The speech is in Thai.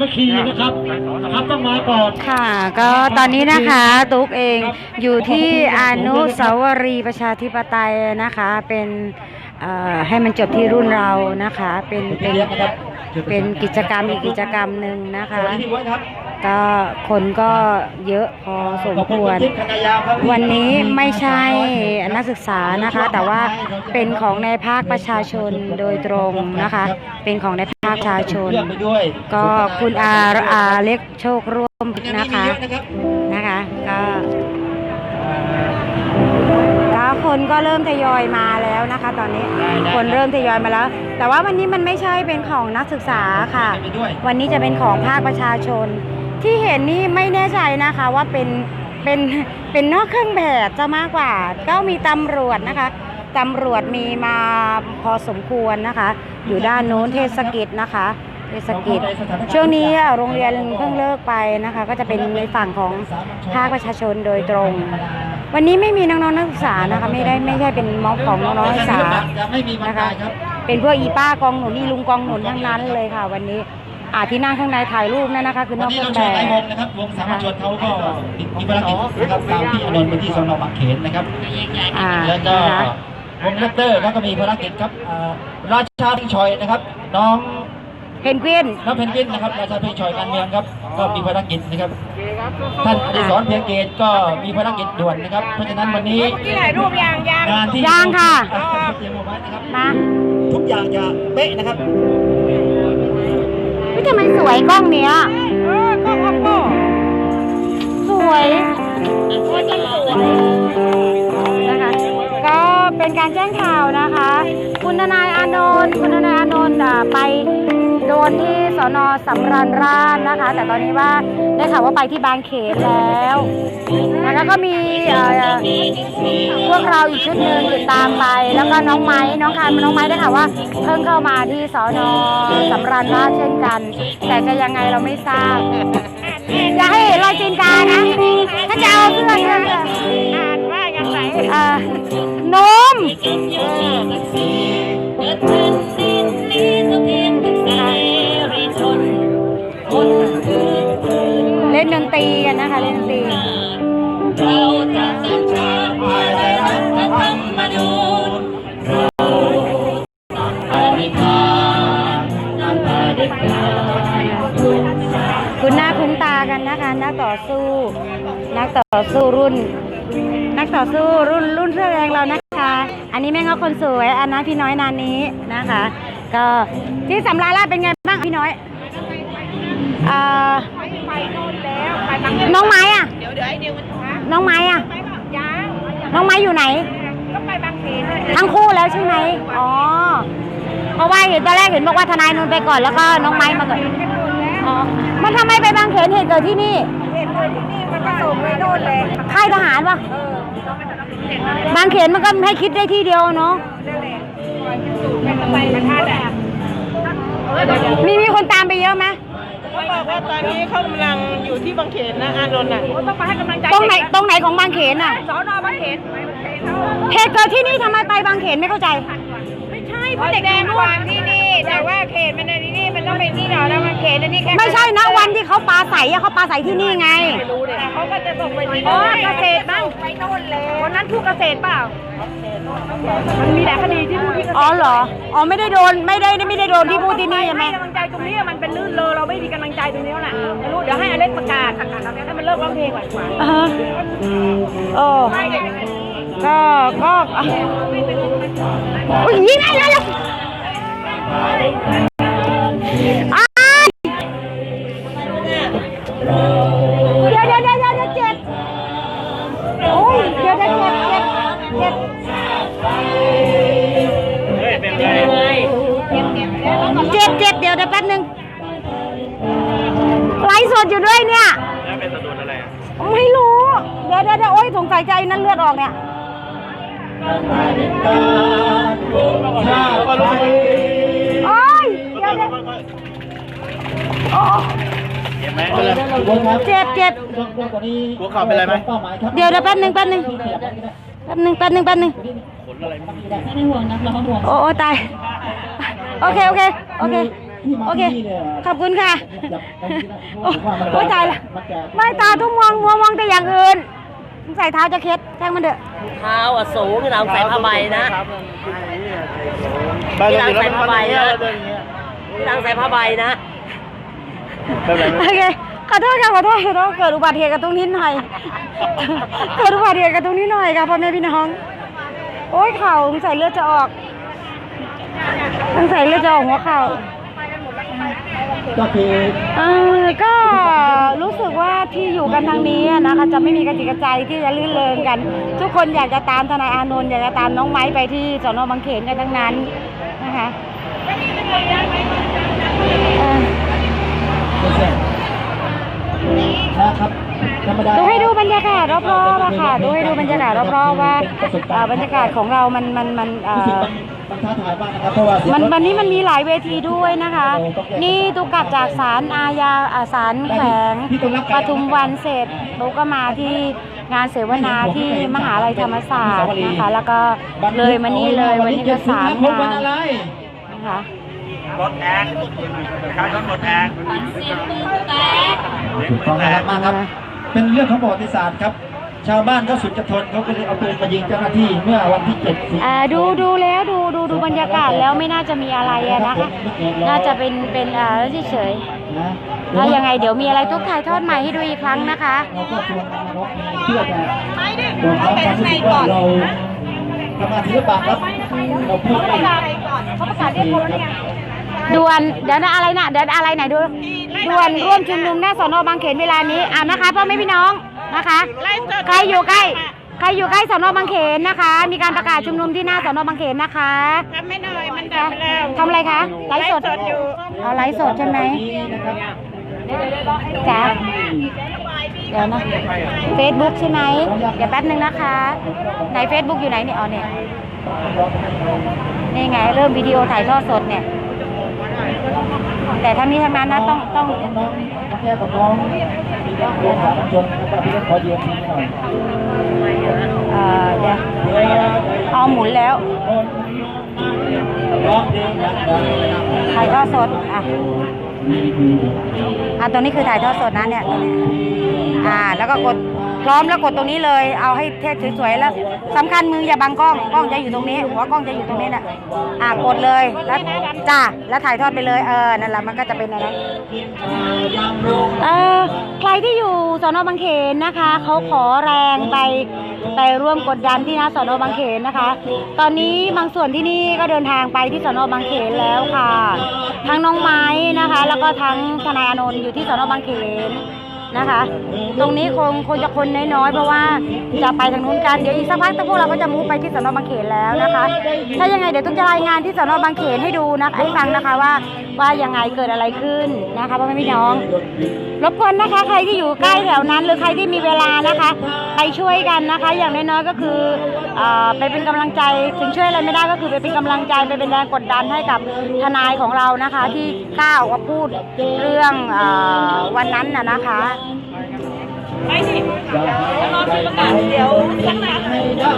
มัคคีนะครับนะครับต้องมาก่อนค่ะ ก็ตอนนี้นะคะตุ๊กเองอยู่ที่อนุสาวรีย์ประชาธิปไตยนะคะ เป็นให้มันจบที่รุ่นเรานะคะ เป็นเป็นเป็นกิจกรรมอีกกิจกรรมหนึ่งนะคะ ก็คนก็เยอะพอสมควร วันนี้ไม่ใช่นักศึกษานะคะ แต่ว่าเป็นของในภาคประชาชนโดยตรงนะคะ เป็นของในภาคประชาชน ก็คุณอาอาเล็กโชคร่วมนะคะนะคะก็คนก็เริ่มทยอยมาแล้วนะคะ ตอนนี้คนเริ่มทยอยมาแล้ว แต่ว่าวันนี้มันไม่ใช่เป็นของนักศึกษาค่ะ วันนี้จะเป็นของภาคประชาชน ที่เห็นนี่ไม่แน่ใจนะคะว่าเป็นเป็นเป็นนอกเครื่องแบบจะมากกว่า ก็มีตำรวจนะคะตำรวจมีมาพอสมควรนะคะ อยู่ด้านโน้นเทศกิจนะคะ เทศกิจ ช่วงนี้โรงเรียนเพิ่งเลิกไปนะคะ ก็จะเป็นในฝั่งของภาคประชาชนโดยตรง วันนี้ไม่มีน้องๆนักศึกษานะคะไม่ได้ไม่ใช่เป็นม็อบของน้องๆนักศึกษาจะไม่มีบรรนะคะยายครับเป็นพวกอีป้ากองหนุนอีลุงกองหนุนทั้งนั้นเลยค่ะ วันนี้ อ่าที่นั่งข้างในถ่ายรูปนั่นนะคะ คือนวัอนกนี้เครื่เราองแบเชิญนายวบงนะครับวงสามัญชนเขาก็มีภารกิจนะครับตามที่อนนท์ไปที่สนบางเขนนะครับ อ่าแล้วก็นะคะวงเลกเตอร์เขาก็มีภารกิจครับอ่าราชาพิงชอยนะครับ น้องเพนกวิน น้องเพนกวินนะครับราชาพิงชอยการเมืองครับก็มีภารกิจนะครับ ท่านอดิศรเพียงเกตก็มีภารกิจด่วนนะครับ เพราะฉะนั้นวันนี้ที่ถ่ายรูปยังยังงานที่ยังค่ะ อ่เตรียมเอาไว้นะครับมาทุกอย่างจะเป๊ะนะครับ พี่มันสวยกล้องเนี้ยเออก็อัปโปสวยโอ้ยจังสวยนะคะก็เป็นการแจ้งข่าวนะคะ คุณทนายอานนท์คุณทนายอานนท์อะไป โดนที่สอนอสำราญราชนะคะ แต่ตอนนี้ว่าได้ข่าวว่าไปที่บางเขนแล้วนะคะก็มีพวกเราอีกชุดหนึ่งติดตามไป แล้วก็น้องไม้น้องคายน้องไม้ได้ข่าวว่า เพิ่งเข้ามาที่สอนอสำราญราชเช่นกัน แต่จะยังไงเราไม่ทราบอย่าให้เห็นรอยตีนกานะถ้าจะเอาเสื้อเสื้ออ่านว่ายังไงเอ่อนม คุณหน้าคุ้นตากันนะคะ นักต่อสู้ นักต่อสู้รุ่น นักต่อสู้รุ่นรุ่นเสื้อแดงเรานะคะ อันนี้แม่งก็คนสวย อันนั้นพี่น้อยนานนี้นะคะ ก็ที่สำราญราชเป็นไงบ้างพี่น้อยเอ่อไปโน่นแล้วไปบางน้องไม้อะเดี๋ยวเดี๋ยวไอ้นิวมันฮะน้องไม้อะไปแบบยังน้องไม้อยู่ไหน ก็ไปบางเขนเลยทั้งคู่แล้วใช่ไหมอ๋อ เพราะว่าเห็นตอนแรกเห็นบอกว่าทนายนนท์ไปก่อนแล้วก็น้องไม้มาก่อนไปโน่นแล้วอ๋อมันทำไมไปบางเขนเหตุเกิดที่นี่ เห็นเลยที่นี่มันก็ส่งไปโน่นเลยค่ายทหารปะเออต้องไปทำเห็นเลยบางเขนมันก็ให้คิดได้ที่เดียวเนาะนั่นแหละปล่อยมันสูงไปทำไมมันท่าแหละเออเดี๋ยวเดี๋ยวมีมีคนตามไปเยอะไหมเขาบอกว่าตอนนี้เขากำลังอยู่ที่บางเขนนะอานนท์น่ะต้องมาให้กำลังใจตรงไหนตรงไหนของบางเขนอะสอนอบางเขนเหตุเกิดที่นี่ทำไมไปบางเขนไม่เข้าใจไม่ใช่ เพราะเด็กแจ้งความที่นี่ แต่ว่าเขตมันในที่นี่มันต้องเป็นที่เราแล้วมันเขตอันนี้แค่ไม่ใช่นะวันที่เขาปลาใสอะเขาปลาใสที่นี่ไงไม่รู้เนี่ยเขาก็จะส่งไปที่อ๋อเกษตรบ้างไปโน่นเลยวันนั้นผู้เกษตรเปล่ามันมีแต่คดีที่ผู้ที่เกษตรอ๋อเหรอ อ๋อไม่ได้โดนไม่ได้ไม่ได้โดนที่พูดที่นี่ใช่ไหมให้กำลังใจตรงนี้มันเป็นลื่นเลยเราไม่มีกำลังใจตรงนี้น่ะไม่รู้เดี๋ยวให้อเล็กประกาศให้มันเลิกร้องเพลงก่อนดีกว่าอ่าฮะโอ้ไม่อย่างนี้ก็ก็ อะอุ้ยยิงไงแล้วแล้วอ้ายเดี๋ยวเดี๋ยวเดี๋ยวเดี๋ยวเดี๋ยวเจ็บโอ้ยเดี๋ยวเดี๋ยวเจ็บเจ็บเจ็บเจ็บเจ็บเดี๋ยวเดี๋ยวแป๊บนึงไลฟ์สดอยู่ด้วยเนี่ยไม่รู้ เดี๋ยวเดี๋ยวเดี๋ยวโอ๊ยสงสัยใจนั่นเลือดออกเนี่ย โอ๊ยเดี๋ยวเดี๋ยวโอ้เจ็บเจ็บหัวเข่าเป็นไรไหมเดี๋ยวเดี๋ยวแป๊บหนึ่งแป๊บหนึ่งแป๊บหนึ่งแป๊บหนึ่งแป๊บหนึ่งโอ้โอ้ตาย โอเค โอเค โอเค โอเค ขอบคุณค่ะ โอ้ตายละไม่ตาทุ่มมองมัวมองแต่อย่างอื่น ใส่เท้าจะเคล็ดช่างมันเถอะเท้าอะสูงที่หลังใส่ผ้าใบนะไปเลยแล้วมันอะไรเงี้ยแล้วอย่างเงี้ยที่หลังใส่ผ้าใบนะแบบไหนโอเคขอโทษค่ะขอโทษขอโทษเกิดอุบัติเหตุกับตรงนี้หน่อย เกิดอุบัติเหตุกับตรงนี้หน่อยค่ะพ่อแม่พี่น้อง โอ้ยเข่าสงสัยเลือดจะออกสงสัยเลือดจะออกหัวเข่าก็คือ เออก็รู้สึกว่าที่อยู่กันทางนี้อะนะคะจะไม่มีกระจิกกระใจที่จะลื่นเริงกัน ทุกคนอยากจะตามทนายอานนท์อยากจะตามน้องไม้ไปที่สอนอบางเขนกันทั้งนั้นนะคะเออไม่ใช่นะครับธรรมดาดูให้ดูบรรยากาศรอบๆอะค่ะดูให้ดูบรรยากาศรอบๆว่าเอ่อบรรยากาศของเรามันมันมันเอ่รู้สึกอ มันมันท้าทายมากนะครับเพราะว่าเสียงมันรถวันนี้มันมีหลายเวทีด้วยนะคะ นี่ตุกกลับจากศาลอาญาอ่าศาลแขวงปทุมวันเสร็จตุกก็มาที่งานเสวนาที่มหาลัยธรรมศาสตร์นะคะ แล้วก็เลยมานี่เลยวันนี้ก็สามวันงานอะไรนะคะรถแอร์ประชาชนรถแอร์ถูกต้องนะครับมากครับ เป็นเรื่องของประวัติศาสตร์ครับ ชาวบ้านก็สุดจะทนเขาก็เลยเอาปืนมายิงเจ้าหน้าที่เมื่อวันที่เจ็ดสิงหาคม อ่าดูดูแล้วดูดูดูบรรยากาศแล้วไม่น่าจะมีอะไรอะนะคะ น่าจะเป็นเป็นอ่าเฉยๆนะถ้ายังไงเดี๋ยวมีอะไรตุ๊กถ่ายทอดใหม่ให้ดูอีกครั้งนะคะ เราก็ชวนกันมาร้องเพลงเพื่อจะบอกความรู้สึกว่าเราทำงานศิลปะครับเราพูดไม่เขาประกาศเรียกคนแล้วเนี่ยด่วนเดี๋ยวนะอะไรนะเดี๋ยวอะไรไหนดูด่วนร่วมชุมนุมหน้าสอนอบางเขนเวลานี้อ่านะคะพ่อแม่พี่น้อง นะคะใครอยู่ใกล้ใครอยู่ใกล้สอนอบางเขนนะคะ มีการประกาศชุมนุมที่หน้าสอนอบางเขนนะคะทำไม่หน่อยมันดับไปแล้วทำอะไรคะไลฟ์สดไลฟ์สดอยู่เอาไลฟ์สดใช่ไหมจ้าเดี๋ยวนะเฟซบุ๊กใช่ไหมเดี๋ยวแป๊บนึงนะคะไหนเฟซบุ๊กอยู่ไหนเนี่ยอ๋อเนี่ยนี่ไงเริ่มวิดีโอถ่ายทอดสดเนี่ย แต่ทั้งนี้ทั้งนั้นนะต้องต้อง น้องๆแค่กับน้องมีนักเรียนสามัญชนนะครับพี่ก็ขอยืมทีหน่อยอ่าเดี๋ยวเอาหมุนแล้วถ่ายทอดสดอะอะตรงนี้คือถ่ายทอดสดนะเนี่ยตรงนี้อ่าแล้วก็กด พร้อมแล้วกดตรงนี้เลย เอาให้เทสวยๆแล้วสำคัญมืออย่าบังกล้องกล้องจะอยู่ตรงนี้ หัวกล้องจะอยู่ตรงนี้น่ะอ่ากดเลยแล้วจ้าแล้วถ่ายทอดไปเลยเออนั่นแหละมันก็จะเป็นอย่างนั้นเออใครที่อยู่สอนอบางเขนนะคะเขาขอแรงไปไปร่วมกดดันที่หน้าสอนอบางเขนนะคะ ตอนนี้บางส่วนที่นี่ก็เดินทางไปที่สอนอบางเขนแล้วค่ะทั้งน้องไม้นะคะ แล้วก็ทั้งทนายอนนท์อยู่ที่สอนอบางเขน นะคะ ตรงนี้คงคงจะคนน้อยๆเพราะว่าจะไปทางนู้นกันเดี๋ยวอีกสักพักพวกเราก็จะมุ่งไปที่สนบางเขนแล้วนะคะ ถ้ายังไงเดี๋ยวต้องจะรายงานที่สนบางเขนให้ดูนะให้ฟังนะคะว่าว่ายังไงเกิดอะไรขึ้นนะคะพ่อแม่พี่น้องรบกวนนะคะ ใครที่อยู่ใกล้แถวนั้น หรือใครที่มีเวลานะคะ ไปช่วยกันนะคะ อย่างน้อยๆก็คือเออไปเป็นกำลังใจถึงช่วยอะไรไม่ได้ก็คือไปเป็นกำลังใจไปเป็นแรงกดดันให้กับทนายของเรานะคะ ที่กล้าออกมาพูดเรื่องออวันนั้นน่ะนะคะไปสิแล้วรอซื้อประกาศเดี๋ยวสักหน่อย